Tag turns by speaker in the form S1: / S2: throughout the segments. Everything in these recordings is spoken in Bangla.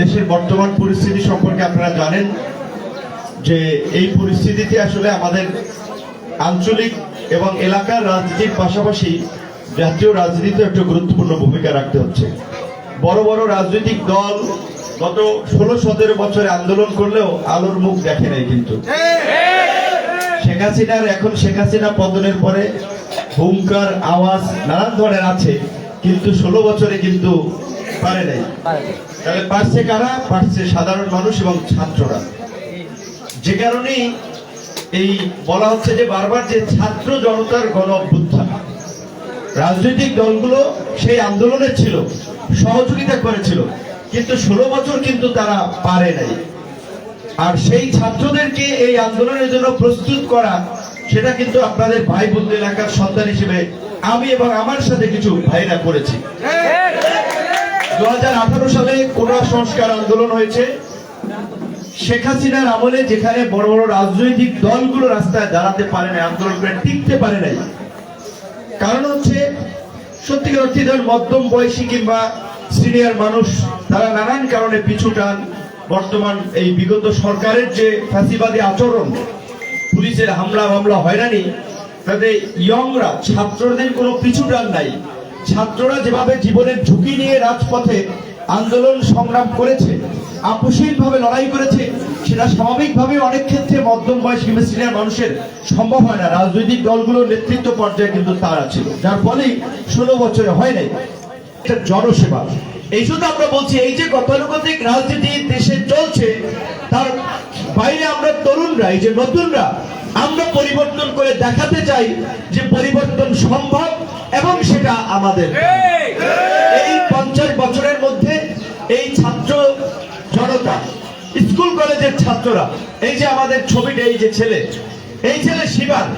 S1: দেশের বর্তমান পরিস্থিতি সম্পর্কে আপনারা জানেন যে এই পরিস্থিতিতে আসলে আমাদের আঞ্চলিক এবং এলাকার রাজনীতির পাশাপাশি জাতীয় রাজনীতিতে একটা গুরুত্বপূর্ণ ভূমিকা রাখতে হচ্ছে। বড় বড় রাজনৈতিক দল গত ষোলো সতেরো বছরে আন্দোলন করলেও আলোর মুখ দেখে নাই কিন্তু। শেখ হাসিনার এখন শেখ হাসিনা পতনের পরে হুঙ্কার, আওয়াজ নানান ধরনের আছে, কিন্তু ষোলো বছরে কিন্তু পারে নাই। তাহলে পারছে কারা? পারছে সাধারণ মানুষ এবং ছাত্ররা। যে কারণেই এই বলা হচ্ছে যে বারবার যে ছাত্র জনতার গণ অভ্যুত্থান রাজনৈতিক দলগুলো সেই আন্দোলনে ছিল সহযোগিতা করেছিল কিন্তু ষোলো বছর কিন্তু তারা পারে নাই। আর সেই ছাত্রদেরকে এই আন্দোলনের জন্য প্রস্তুত করা সেটা কিন্তু আপনাদের ভাই বন্ধু এলাকার সন্তান হিসেবে আমি এবং আমার সাথে কিছু ভাইরা করেছি। দু হাজার আঠারো সালে কোটা সংস্কার আন্দোলন হয়েছে। শেখ হাসিনার আমলে যেখানে বড় বড় রাজনৈতিক দলগুলো রাস্তায় দাঁড়াতে পারে না আন্দোলন করে টিকতে পারে নাই। কারণ হচ্ছে, সত্যিকার অর্থে ধর মধ্যম বয়সী কিংবা সিনিয়র মানুষ, তারা নানান কারণে পিছু টান। বর্তমান এই বিগত সরকারের যে ফাঁসিবাদী আচরণ, পুলিশের হামলা মামলা হয়রানি তাদের ইয়ংরা ছাত্রদের কোনো পিছু টান নাই। ছাত্ররা যেভাবে জীবনের ঝুঁকি নিয়ে রাজপথে আন্দোলন সংগ্রাম করেছে আপোষহীন ভাবে লড়াই করেছে, সেটা স্বাভাবিকভাবে অনেক ক্ষেত্রে মধ্যম বয়স সিনিয়র মানুষের সম্ভব হয় না। রাজনৈতিক দলগুলোর নেতৃত্ব পর্যায়ে কিন্তু তারা ছিল যার ফলে ষোলো বছরে হয় নাই। এটা জনসেবা। এই জন্য আমরা বলছি, এই যে গতানুগতিক রাজনীতি দেশে চলছে, তার বাইরে আমরা তরুণরা, এই যে নতুনরা আমরা পরিবর্তন করে দেখাতে চাই যে পরিবর্তন সম্ভব এবং সেটা আমাদের। এই পঞ্চাশ বছরের মধ্যে এই ছাত্র জনতা, স্কুল কলেজের ছাত্ররা, এই যে আমাদের ছবিটা, এই যে ছেলে, এই ছেলে শিবান,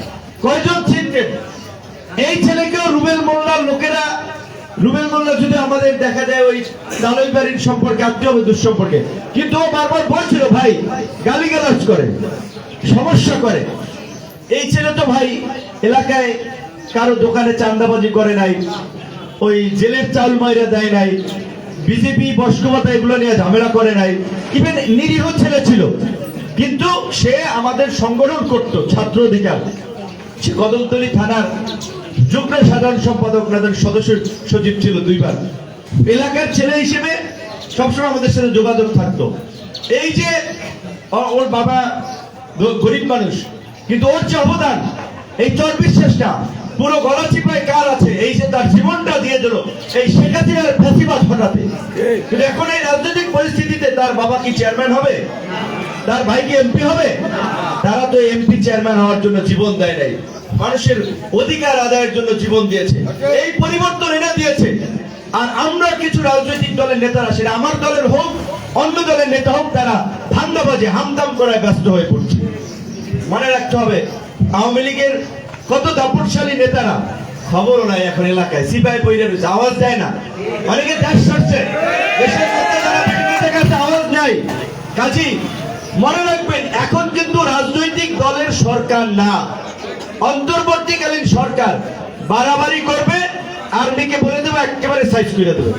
S1: কয়জন চিনতেন? এই ছেলেকেও রুবেল মোল্লার লোকেরা, রুবেল মোল্লা যদি আমাদের দেখা যায় ওই দালই বাড়ির সম্পর্কে, আত্মীয় দুঃসম্পর্কে কিন্তু ও বারবার বলছিল, ভাই, গালিগালাজ করে, সমস্যা করে। এই ছেলে তো ভাই এলাকায় কারও দোকানে চান্দাবাজি করে নাই, ওই জেলের চাল মাইরা দেয় নাই, বিজেপি বস্কমতা এগুলো নিয়ে ঝামেলা করে নাই। ইভেন নিরীহ ছেলে ছিল, কিন্তু সে আমাদের সংগঠন করত, ছাত্র অধিকার। সে কদমতলী থানার যুগ্ম সাধারণ সম্পাদক তাদের সদস্য সচিব ছিল দুইবার। এলাকার ছেলে হিসেবে সবসময় আমাদের সাথে যোগাযোগ থাকতো। এই যে ওর বাবা গরিব মানুষ কিন্তু ওর যে অবদান, এই চর্বির শেষটা, পুরো গলাচিপায় কার আছে, এই যে তার জীবনটা দিয়ে দিল, এই শেখ হাসিনার ফ্যাসিবাদ ঘটাতে। কিন্তু এখন এই রাজনৈতিক পরিস্থিতিতে তার বাবা কি চেয়ারম্যান হবে? তার ভাই কি এমপি হবে? তারা তো এমপি চেয়ারম্যান হওয়ার জন্য জীবন দেয় নাই। মানুষের অধিকার আদায়ের জন্য জীবন দিয়েছে। এই পরিবর্তন এনে দিয়েছে। আর আমরা কিছু রাজনৈতিক দলের নেতারা, সেটা আমার দলের হোক, অন্য দলের নেতা হোক, তারা ধান্দাবাজে হামদাম করায় ব্যস্ত হয়ে পড়ছে। মনে রাখতে হবে, আওয়ামী লীগের কত দাপটশালী নেতারা, খবরও নাই এখন এলাকায় সিপাই বইরে রয়েছে, আওয়াজ দেয় না। অনেকে দেশ সরছে কাছে আওয়াজ নাই। কাজী, মনে রাখবেন, এখন কিন্তু রাজনৈতিক দলের সরকার না। অন্তর্বর্তীকালীন সরকার বাড়াবাড়ি করবে, আর্মিকে বলে দেবে, একেবারে সাইজ করে দেবে।